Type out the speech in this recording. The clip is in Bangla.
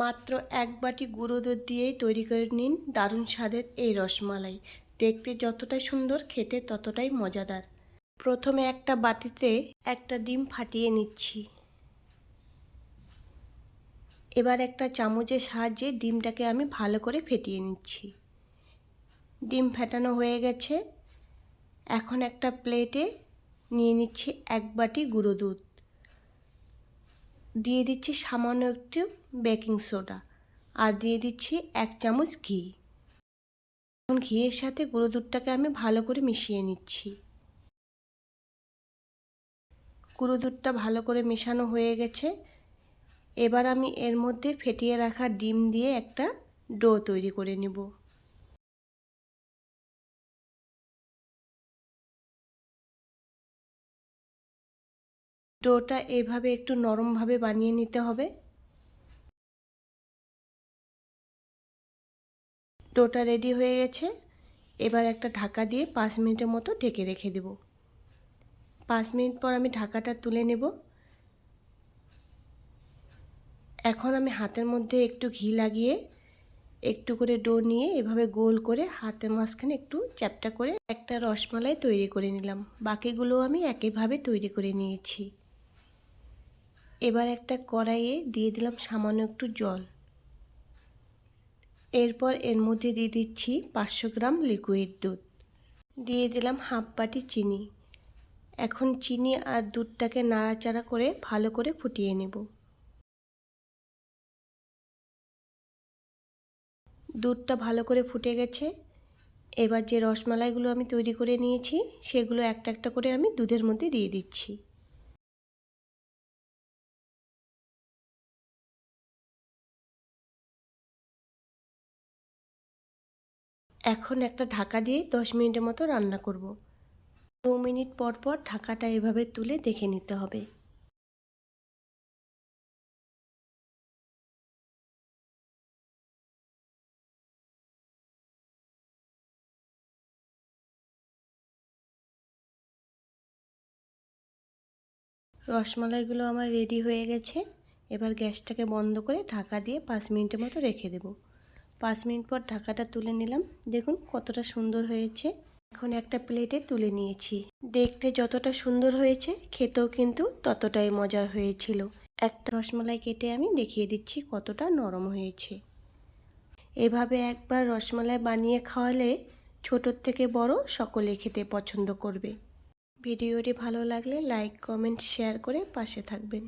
মাত্র এক বাটি গুঁড়ো দুধ দিয়েই তৈরি করে নিন দারুণ স্বাদের এই রসমালাই। দেখতে যতটাই সুন্দর, খেতে ততটাই মজাদার। প্রথমে একটা বাটিতে একটা ডিম ফাটিয়ে নিচ্ছি। এবার একটা চামচের সাহায্যে ডিমটাকে আমি ভালো করে ফেটিয়ে নিচ্ছি। ডিম ফেটানো হয়ে গেছে। এখন একটা প্লেটে নিয়ে নিচ্ছি এক বাটি গুঁড়ো দুধ। দিয়ে দিচ্ছি সামান্য একটু বেকিং সোডা আর দিয়ে দিচ্ছি এক চামচ ঘি। এখন ঘিয়ের সাথে গুঁড়ো দুধটাকে আমি ভালো করে মিশিয়ে নিচ্ছি। গুঁড়ো দুধটা ভালো করে মেশানো হয়ে গেছে। এবার আমি এর মধ্যে ফেটিয়ে রাখা ডিম দিয়ে একটা ডো তৈরি করে নেব। ডোটা এভাবে একটু নরমভাবে বানিয়ে নিতে হবে। ডোটা রেডি হয়ে গেছে। এবার একটা ঢাকা দিয়ে পাঁচ মিনিটের মতো ঢেকে রেখে দেব। পাঁচ মিনিট পর আমি ঢাকাটা তুলে নেব। এখন আমি হাতের মধ্যে একটু ঘি লাগিয়ে একটু করে ডো নিয়ে এভাবে গোল করে হাতের মাঝখানে একটু চ্যাপটা করে একটা রসমালাই তৈরি করে নিলাম। বাকিগুলো আমি একইভাবে তৈরি করে নিয়েছি। এবার একটা কড়াইয়ে দিয়ে দিলাম সামান্য একটু জল। এরপর এর মধ্যে দিয়ে দিচ্ছি পাঁচশো গ্রাম লিকুইড দুধ। দিয়ে দিলাম হাফ বাটি চিনি। এখন চিনি আর দুধটাকে নাড়াচাড়া করে ভালো করে ফুটিয়ে নেব। দুধটা ভালো করে ফুটে গেছে। এবার যে রসমালাইগুলো আমি তৈরি করে নিয়েছি, সেগুলো একটা একটা করে আমি দুধের মধ্যে দিয়ে দিচ্ছি। এখন একটা ঢাকা দিয়ে দশ মিনিটের মতো রান্না করব। দু মিনিট পর পর ঢাকাটা এভাবে তুলে দেখে নিতে হবে। রসমালাইগুলো আমার রেডি হয়ে গেছে। এবার গ্যাসটাকে বন্ধ করে ঢাকা দিয়ে পাঁচ মিনিটের মতো রেখে দেব। পাঁচ মিনিট পর ঢাকাটা তুলে নিলাম। দেখুন কতটা সুন্দর হয়েছে। এখন একটা প্লেটে তুলে নিয়েছি। দেখতে যতটা সুন্দর হয়েছে, খেতেও কিন্তু ততটাই মজার হয়েছিল। একটা রসমালাই কেটে আমি দেখিয়ে দিচ্ছি কতটা নরম হয়েছে। এভাবে একবার রসমালাই বানিয়ে খাওয়ালে ছোটোর থেকে বড় সকলে খেতে পছন্দ করবে। ভিডিওটি ভালো লাগলে লাইক কমেন্ট শেয়ার করে পাশে থাকবেন।